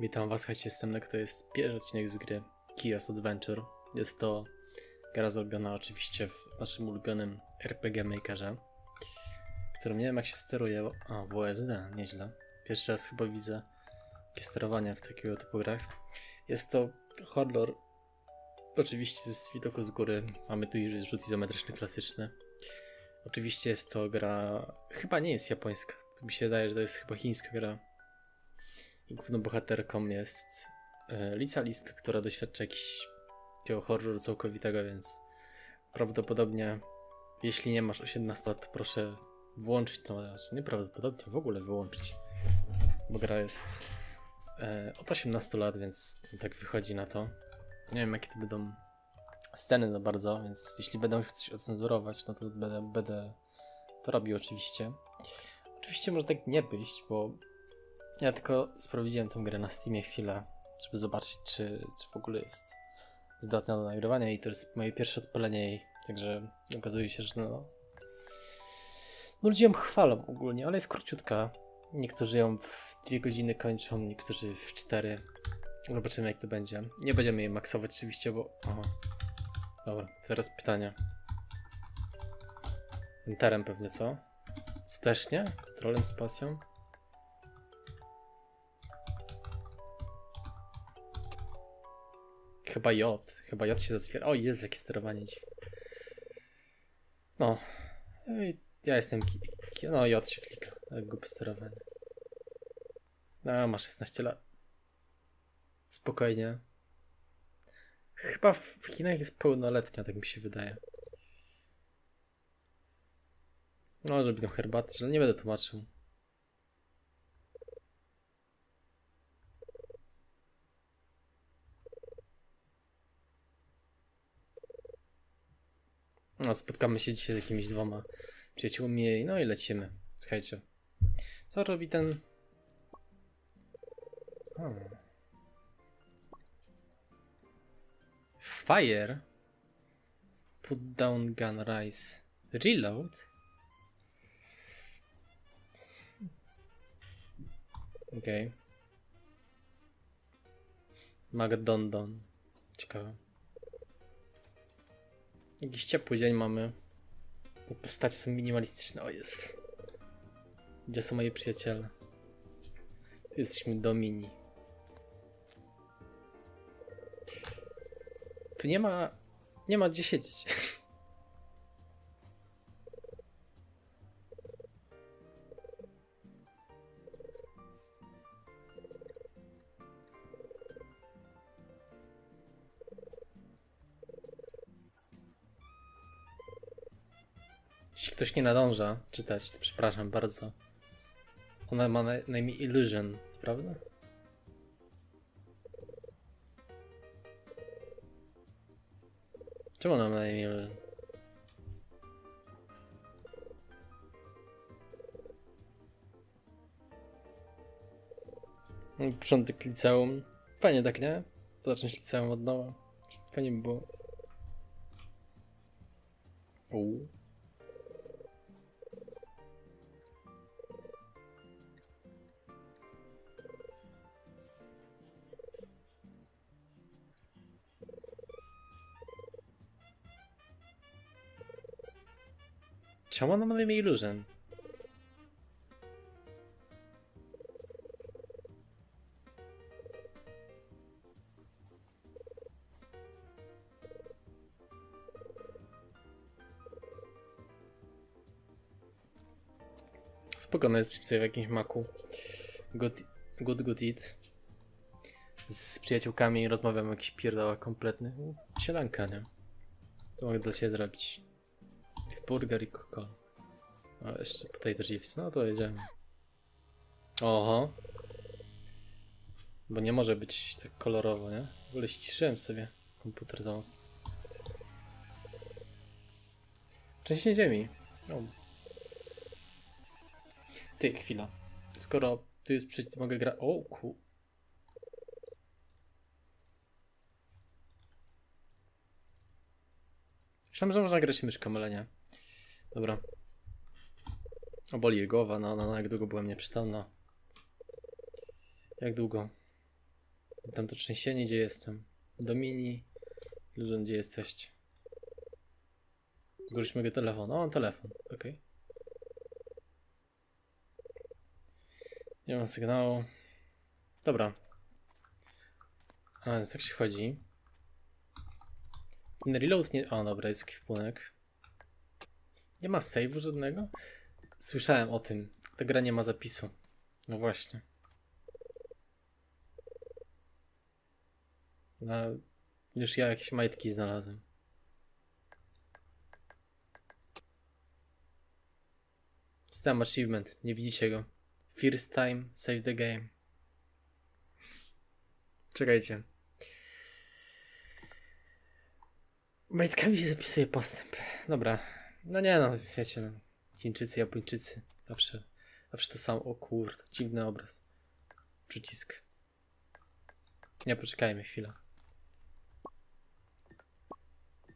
Witam was, słuchajcie, jestem to jest pierwszy odcinek z gry Chaos Adventure. Jest to gra zrobiona oczywiście w naszym ulubionym RPG Makerze, którym nie wiem jak się steruje, a WSD, nieźle. Pierwszy raz chyba widzę takie sterowania w takiego typu grach. Jest to horror, oczywiście z widoku z góry, mamy tu już rzut izometryczny klasyczny. Oczywiście jest to gra, chyba nie jest japońska, mi się wydaje, że to jest chyba chińska gra. Główną bohaterką jest e, Lisa Listka, która doświadcza jakiś takiego horroru całkowitego, więc prawdopodobnie jeśli nie masz 18 lat, proszę włączyć to, znaczy nieprawdopodobnie w ogóle wyłączyć, bo gra jest e, od 18 lat, więc tak wychodzi na to. Nie wiem jakie to będą sceny za bardzo, więc jeśli będę coś ocenzurować, no to będę, będę to robił oczywiście. Oczywiście może tak nie być, bo ja tylko sprawdziłem tą grę na Steamie chwilę, żeby zobaczyć, czy, czy w ogóle jest zdatna do nagrywania i to jest moje pierwsze odpalenie jej, także okazuje się, że no... no ludzie ją chwalą ogólnie, ale jest króciutka. Niektórzy ją w dwie godziny kończą, niektórzy w cztery. Zobaczymy jak to będzie. Nie będziemy jej maksować oczywiście, bo... Aha. Dobra, teraz pytania. Enterem pewnie, co? Co też nie? Kontrolem, spacją? Chyba J. Chyba J się zatwiera. O, jest jakie sterowanie dziwne. No. No Ja jestem. No, J się klika. Tak głupie sterowanie. No, ma 16 lat. Spokojnie. Chyba w Chinach jest pełnoletnia, tak mi się wydaje. No, żeby tą herbatę, ale nie będę tłumaczył. No, spotkamy się dzisiaj z jakimiś dwoma przyjaciółmi no i lecimy. Słuchajcie. Co robi ten... Fire. Put down gun rise. Reload. Okej. Okay. Magdondon. Ciekawe. Jakiś ciepły dzień mamy. Postacie są minimalistyczne. O jest. Gdzie są moi przyjaciele? Tu jesteśmy domini. Tu nie ma. Nie ma gdzie siedzieć. ktoś nie nadąża czytać, to przepraszam bardzo. Ona ma na, na imię Illusion, prawda? Czemu ona ma na imię Illusion? Początek liceum. Fajnie tak, nie? Zacząć liceum od nowa. Fajnie by było. Uuu. Czemu ona ma na imię Illusion? Spokojnie jest sobie w jakimś maku. Good, good, good eat. Z przyjaciółkami rozmawiam jakiś pierdoła kompletny. Sielanka, nie? To mogę dla siebie zrobić. Burger i coca A jeszcze potato chips, no to jedziemy. Oho. Bo nie może być tak kolorowo, nie? W ogóle ściszyłem sobie komputer za mocno. Trzęsienie ziemi. O. Ty, chwila. Skoro tu jest przycisk, mogę grać... O, ku... Myślałem, że można grać myszką, ale nie. Dobra. O, boli jej głowa, no, no, no, jak długo byłem nieprzytomna. Jak długo? Tam to trzęsienie, gdzie jestem? Domini, Illusion, gdzie jesteście? Użyć mojego telefonu. O, telefon, okej. Nie mam sygnału. Dobra. A, więc tak się chodzi. Reload nie... O, dobra, jest kwipunek. Nie ma save'u żadnego? Słyszałem o tym. Ta gra nie ma zapisu. No właśnie. No, już ja jakieś majtki znalazłem. Stam achievement, nie widzicie go. First time, save the game. Czekajcie. Majtkami się zapisuje postęp. Dobra. No nie no, wiecie no. Chińczycy, Japończycy. Zawsze, zawsze to samo. O kurde, dziwny obraz. Przycisk. Nie, poczekajmy chwilę.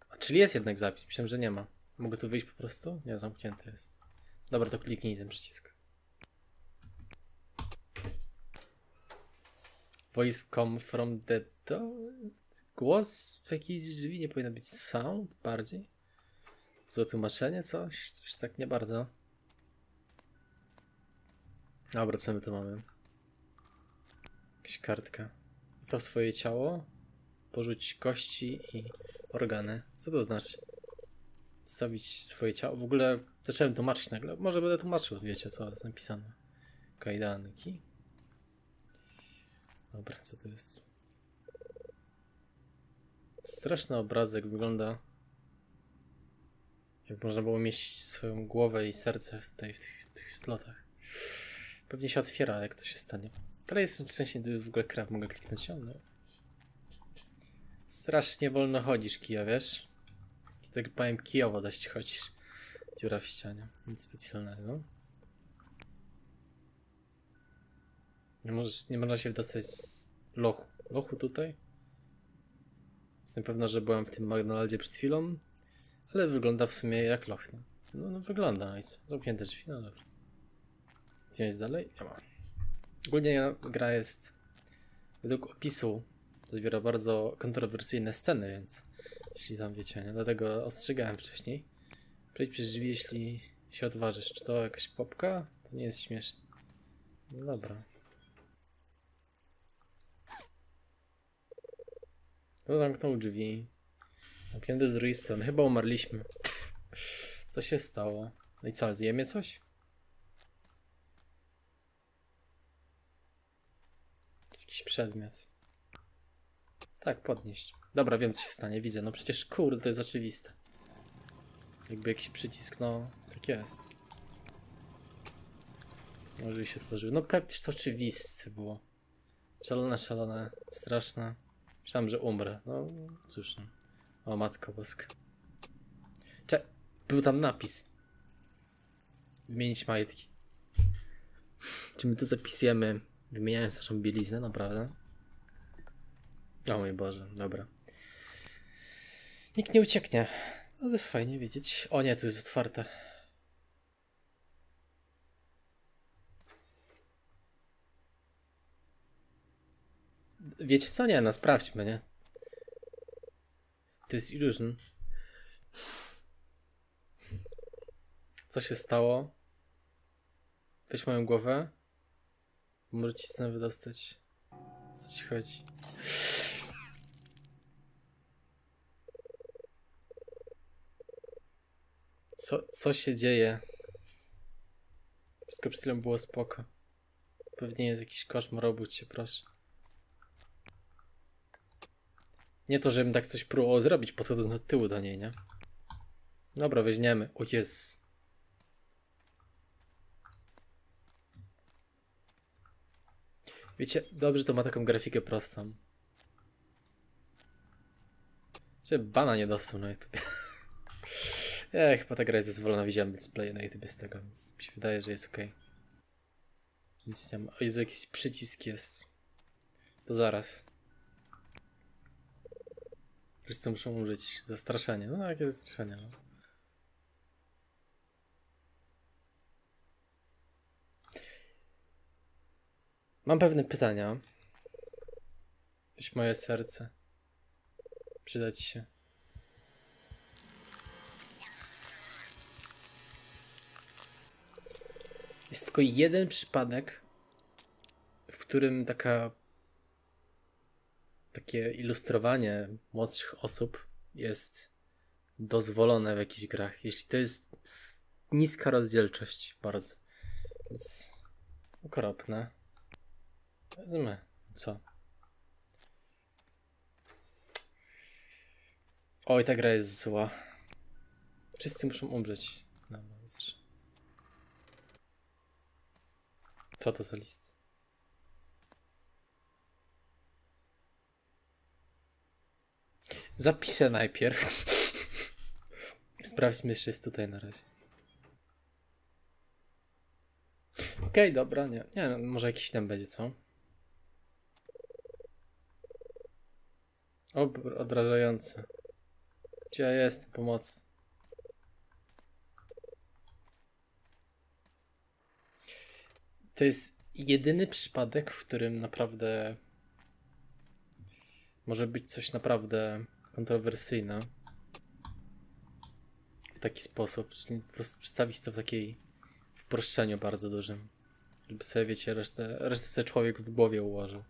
A, czyli jest jednak zapis. Myślałem, że nie ma. Mogę tu wyjść po prostu? Nie, zamknięte jest. Dobra, to kliknij ten przycisk. Voice come from the door. Głos w jakiejś drzwi nie powinno być sound bardziej? Złe tłumaczenie, coś? Coś tak nie bardzo. Dobra, co my tu mamy? Jakaś kartka. Zostaw swoje ciało, porzuć kości i organy. Co to znaczy? Zostawić swoje ciało. W ogóle zacząłem tłumaczyć nagle. Może będę tłumaczył, wiecie co jest napisane. Kajdanki. Dobra, co to jest? Straszny obrazek wygląda. Jak można było mieścić swoją głowę i serce w, w, tych, w tych slotach. Pewnie się otwiera, jak to się stanie. Ale jestem wcześniej gdyby w ogóle krew mogę kliknąć. No. Strasznie wolno chodzisz, Kija, wiesz? I tak powiem, kijowo dość chodzisz. Dziura w ścianie. Nic specjalnego. Nie, możesz, nie można się wydostać z lochu. Lochu tutaj? Jestem pewna, że byłem w tym McDonaldzie przed chwilą, ale wygląda w sumie jak loch. No, no, no wygląda, no i? Zamknięte drzwi, no dobra. Gdzie jest dalej? Nie ma. Ogólnie gra jest według opisu zawiera bardzo kontrowersyjne sceny, więc jeśli tam wiecie, nie? Dlatego ostrzegałem wcześniej. Przejdź przez drzwi, jeśli się odważysz. Czy to jakaś popka? To nie jest śmieszne. No dobra. To zamknął drzwi. Zamknięte z drugiej strony. Chyba umarliśmy. Co się stało? No i co, zjemy coś? Jest jakiś przedmiot. Tak, podnieść. Dobra, wiem co się stanie, widzę. No przecież kurde, to jest oczywiste. Jakby jakiś przycisk, no tak jest. Może się tworzył. No pewnie to oczywiste było. Szalone, szalone, straszne. Myślałem, że umrę. No cóż. No. O matko boska. Cze był tam napis. Wymienić majtki. Czy my tu zapisujemy, wymieniając naszą bieliznę, naprawdę? O mój Boże, dobra. Nikt nie ucieknie. No to jest fajnie wiedzieć. O nie, tu jest otwarte. Wiecie co? Nie, no sprawdźmy, nie? To jest illusion. Co się stało? Weź moją głowę. Możecie się stąd wydostać. Co ci chodzi? Co, co się dzieje? Wszystko przed chwilą było spoko. Pewnie jest jakiś koszmar, obudź się, proszę. Nie to, żebym tak coś próbował zrobić, podchodząc od tyłu do niej, nie? Dobra, weźmiemy. O jest. Wiecie, dobrze to ma taką grafikę prostą. Że bana nie dostał na YouTube. Nie, chyba ta gra jest dozwolona, widziałem let's play na YouTube z tego, więc mi się wydaje, że jest ok. Nic nie ma. O Jezu, jakiś przycisk jest. To zaraz. Wszyscy muszą użyć zastraszenia. No jakie zastraszenie, no. Mam pewne pytania. Weź moje serce. Przyda ci się. Jest tylko jeden przypadek, w którym taka takie ilustrowanie młodszych osób jest dozwolone w jakichś grach. Jeśli to jest niska rozdzielczość bardzo. Więc okropne. Wezmę. Co? Oj, ta gra jest zła. Wszyscy muszą umrzeć. Dobra, wystarczy. Co to za list? Zapiszę najpierw. Sprawdźmy, czy jest tutaj na razie. Okej, dobra, nie. Nie, no, może jakiś tam będzie, co? O, odrażające. Gdzie ja jestem? To jest jedyny przypadek, w którym naprawdę może być coś naprawdę kontrowersyjne w taki sposób, czyli po prostu przedstawić to w takiej w uproszczeniu bardzo dużym. Żeby sobie, wiecie, resztę, resztę sobie człowiek w głowie ułożył.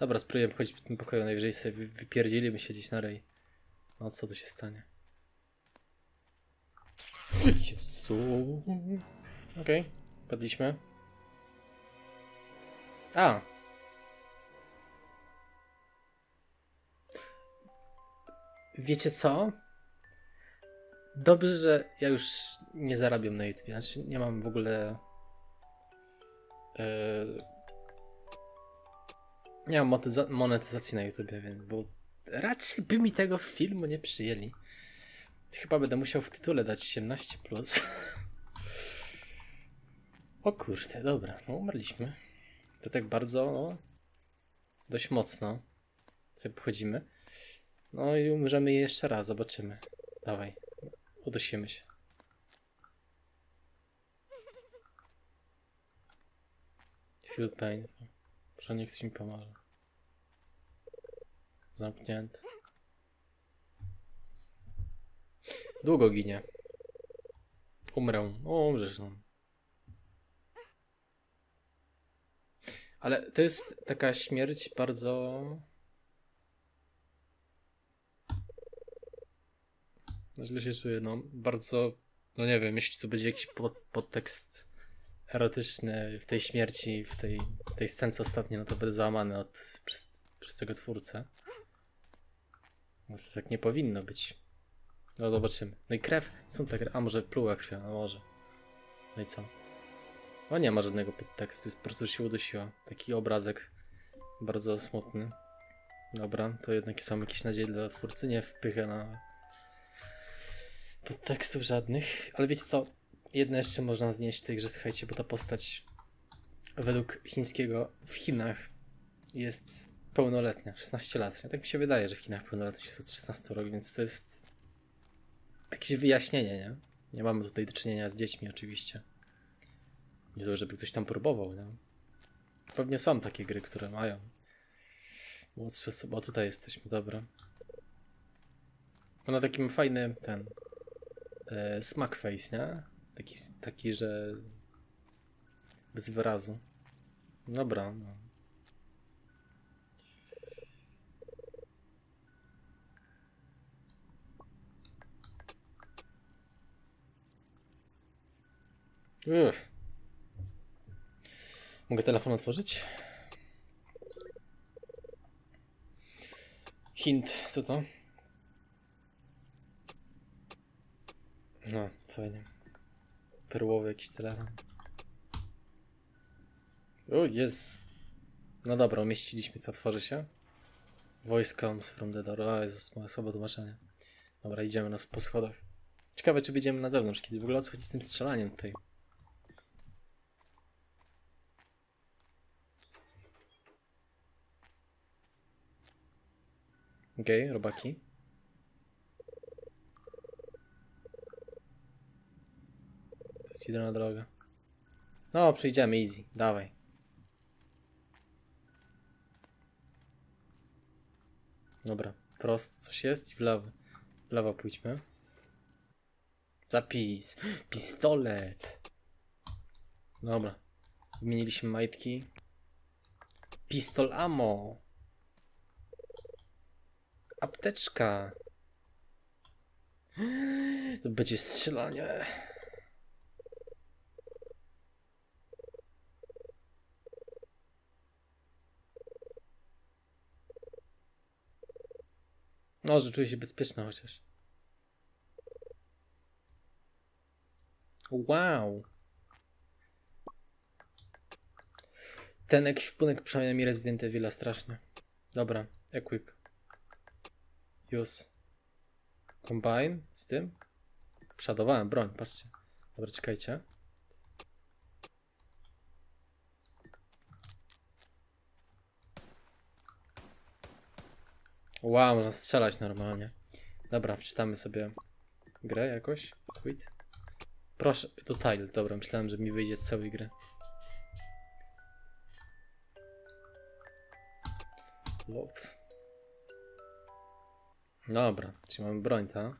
Dobra, spróbujemy chodzić po tym pokoju, najwyżej sobie wy- wypierdzielimy się gdzieś na rej. No co tu się stanie? Jezu. Okej, padliśmy. A! Wiecie co? Dobrze, że ja już nie zarabiam na YouTube. Znaczy, nie mam w ogóle. e, nie mam monetyzacji na YouTube, więc bo raczej by mi tego filmu nie przyjęli. Chyba będę musiał w tytule dać 18. Plus. o kurde, dobra, no umarliśmy. To tak bardzo, no, dość mocno. Sobie pochodzimy. No i umrzemy jeszcze raz, zobaczymy. Dawaj, udusimy się. Feel pain. Proszę, niech ktoś mi pomoże. Zamknięte. Długo ginie. Umrę. O, umrzesz no. Ale to jest taka śmierć bardzo... Źle się czuję, no. Bardzo... No nie wiem, jeśli to będzie jakiś pod, podtekst erotyczny w tej śmierci, w tej, w tej scence ostatniej, no to będę załamany od, przez, przez tego twórcę. No to tak nie powinno być. No zobaczymy. No i krew, są tak, a może pluła krwią, a może. No i co? O nie ma żadnego podtekstu, jest po prostu się udusiła. Taki obrazek bardzo smutny. Dobra, to jednak są jakieś nadzieje dla twórcy, nie wpycha na podtekstów żadnych. Ale wiecie co? Jedno jeszcze można znieść w tej grze, słuchajcie, bo ta postać według chińskiego w Chinach jest pełnoletnia, 16 lat. Tak mi się wydaje, że w Chinach pełnoletność jest od 16 roku, więc to jest jakieś wyjaśnienie, nie? Nie mamy tutaj do czynienia z dziećmi oczywiście. Nie to, żeby ktoś tam próbował, nie? Pewnie są takie gry, które mają młodsze osoby. O, tutaj jesteśmy, dobra. Ona taki ma fajny ten e, smack face, nie? Taki, taki, że bez wyrazu. Dobra, no. Uff. Mogę telefon otworzyć? Hint, co to? No, fajnie. Perłowy jakiś telefon. O, jest. No dobra, umieściliśmy, co tworzy się. Voice comes from the door. O, Jezus, ma słabe tłumaczenie. Dobra, idziemy nas po schodach. Ciekawe, czy wyjdziemy na zewnątrz, kiedy w ogóle o co chodzi z tym strzelaniem tutaj. Okej, okay, robaki. Jest jedyna droga. No, przejdziemy easy, dawaj. Dobra, prosto coś jest i w lewo. W lewo pójdźmy. Zapis. Pistolet. Dobra. Wymieniliśmy majtki. Pistol ammo. Apteczka. To będzie strzelanie. No, że czuję się bezpieczna chociaż. Wow. Ten ekwipunek przypomina mi Resident Evil strasznie. Dobra, equip. Use. Combine z tym. Przodowałem broń, patrzcie. Dobra, czekajcie. Wow, można strzelać normalnie. Dobra, wczytamy sobie grę jakoś. Quit. Proszę, to tile, dobra, myślałem, że mi wyjdzie z całej gry. Load. Dobra, czyli mamy broń, ta.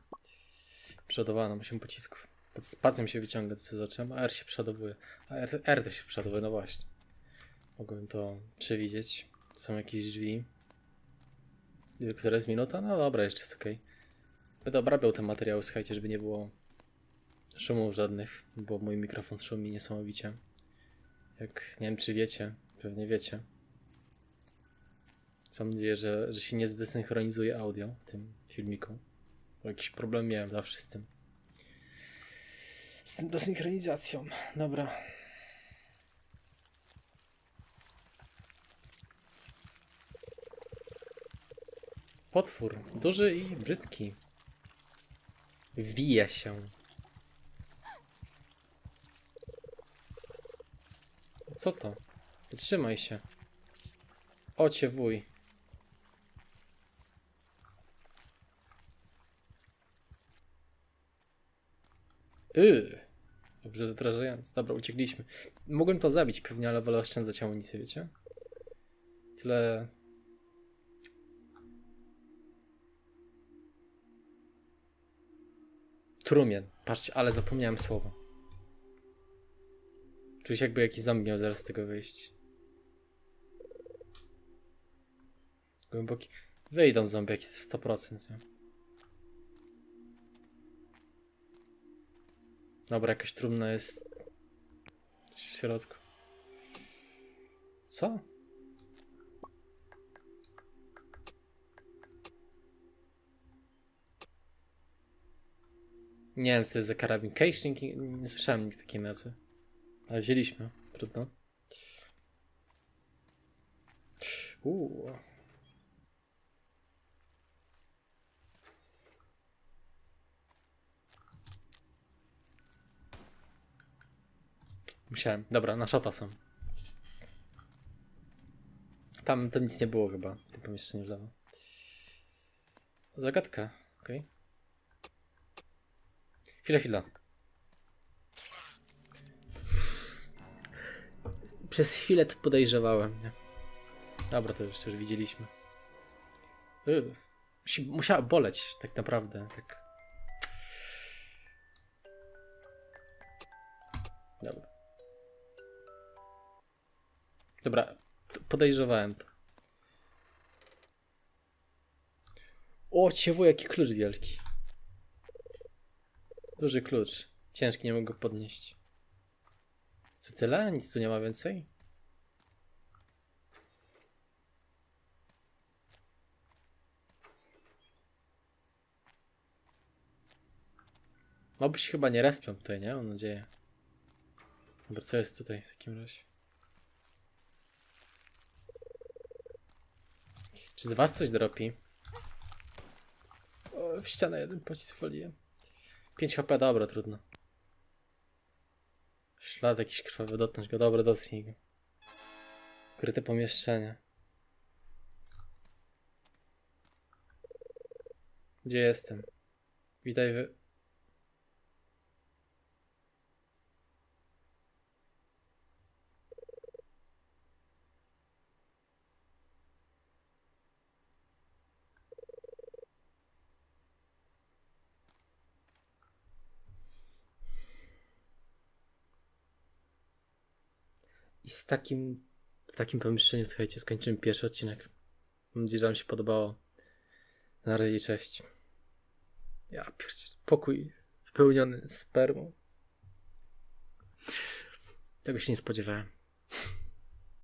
Przeładowana, 8 pocisków. Pod spacją się wyciąga, co zobaczyłem, a R się przeładowuje. A R, R się przeładowuje, no właśnie. Mogłem to przewidzieć. Są jakieś drzwi. Która jest minuta? No dobra, jeszcze jest okej. Będę obrabiał te materiały, słuchajcie, żeby nie było szumów żadnych, bo mój mikrofon szumi niesamowicie. Jak nie wiem, czy wiecie, pewnie wiecie. Co mam nadzieję, że, że się nie zdesynchronizuje audio w tym filmiku. Bo jakiś problem miałem zawsze z tym. Z tym desynchronizacją. Dobra. Potwór. Duży i brzydki. Wija się. Co to? Trzymaj się. Ocie wuj. Yy. Dobrze dodrażając. Dobra, uciekliśmy. Mogłem to zabić pewnie, ale wolę oszczędzać amunicję, wiecie? Tyle... Trumien. Patrzcie, ale zapomniałem słowa. Czuję się jakby jakiś zombie miał zaraz z tego wyjść. Głęboki. Wyjdą zombiaki, to jest 100%. Nie? Dobra, jakaś trumna jest w środku. Co? Nie wiem, co to jest za karabin. Kejsznik? Nie, nie słyszałem nigdy takiej nazwy. Ale wzięliśmy. Trudno. Uuu. Musiałem. Dobra, na szota są. Tam, tam nic nie było chyba. W tym pomieszczeniu w lewo. Zagadka. Okej. Chwila, chwila. Przez chwilę to podejrzewałem, nie? Dobra, to już, już widzieliśmy. Musi, musiała boleć, tak naprawdę. Tak. Dobra. Dobra, podejrzewałem to. O, ciewu, jaki klucz wielki. Duży klucz. Ciężki, nie mogę go podnieść. Co tyle? Nic tu nie ma więcej? Moby się chyba nie respią tutaj, nie? Mam nadzieję. Dobra, co jest tutaj w takim razie? Czy z was coś dropi? O, w ścianę jeden pocisk woliłem. 5 HP, dobra, trudno. Ślad jakiś krwawy, dotknąć go, dobra, dotknij go. Kryte pomieszczenie. Gdzie jestem? Witaj wy... z takim, w takim pomieszczeniu, słuchajcie, skończymy pierwszy odcinek. Mam nadzieję, że wam się podobało. Na razie, cześć. Ja pierdzie, pokój wypełniony spermą. Tego się nie spodziewałem.